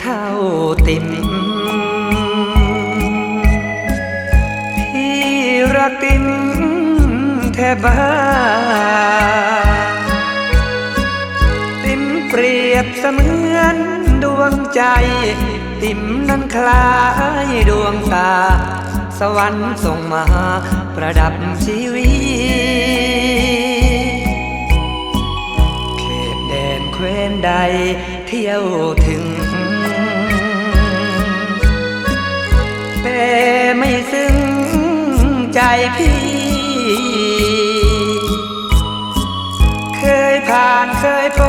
เท่าติ่มพี่รักติ่มแทบ้าติ่มเปรียบเสมือนดวงใจ ติ่มนั้นคล้ายดวงตา สวรรค์ส่งมาประดับชีวิต ใดเที่ยวถึงแต่ไม่ซึ้งใจพี่ เคยผ่านเคยพ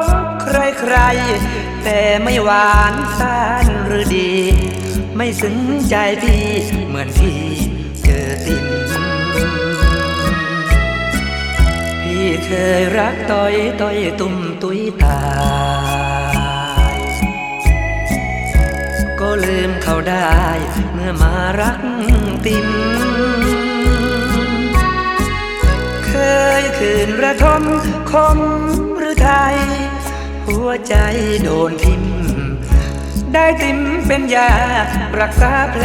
บใครใครๆแต่ไม่หวานสานหรือดี ไม่ซึ้งใจพี่เหมือนพี่เจอติม พี่เคยรักต้อยต้อยตุ่มตุ้ยตาย ก็ลืมเขาได้เมื่อมารักติมเคยคืนระทมคมหรือไทย หัวใจโดนทิม ได้ติมเป็นยารักษาแผล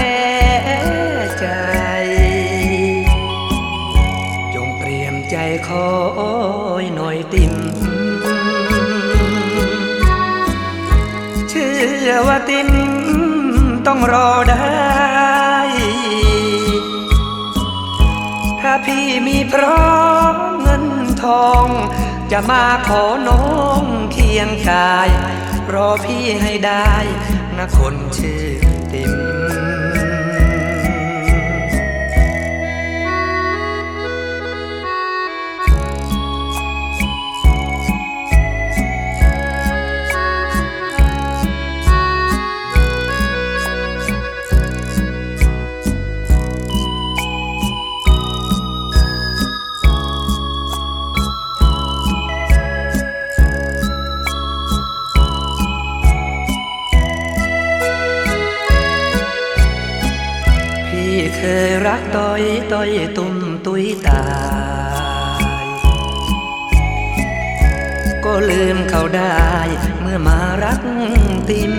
อว่าติมต้องรอได้ ถ้าพี่มีพร้อมเงินทอง จะมาขอน้องเคียงกาย รอพี่ให้ได้นะคนชื่อ เคยรักต้อยต้อยตุ่มตุ้ยตาย ก็ลืมเขาได้เมื่อมารักติม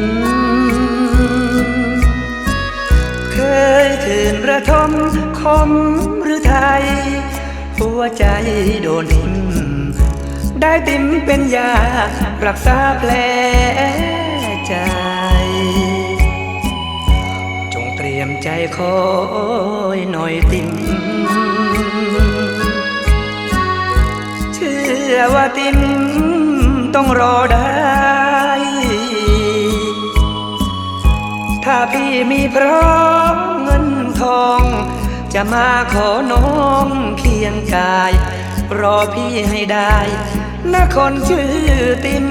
เคยคืนระทมคมหรือไทย หัวใจโดนทิมได้ติมเป็นยา รักษาแผลใจ มใจคอยหน่อยติมเชื่อว่าติมต้องรอได้ ถ้าพี่มีพร้อมเงินทอง จะมาขอน้องเคียงกาย รอพี่ให้ได้นะคนชื่อติม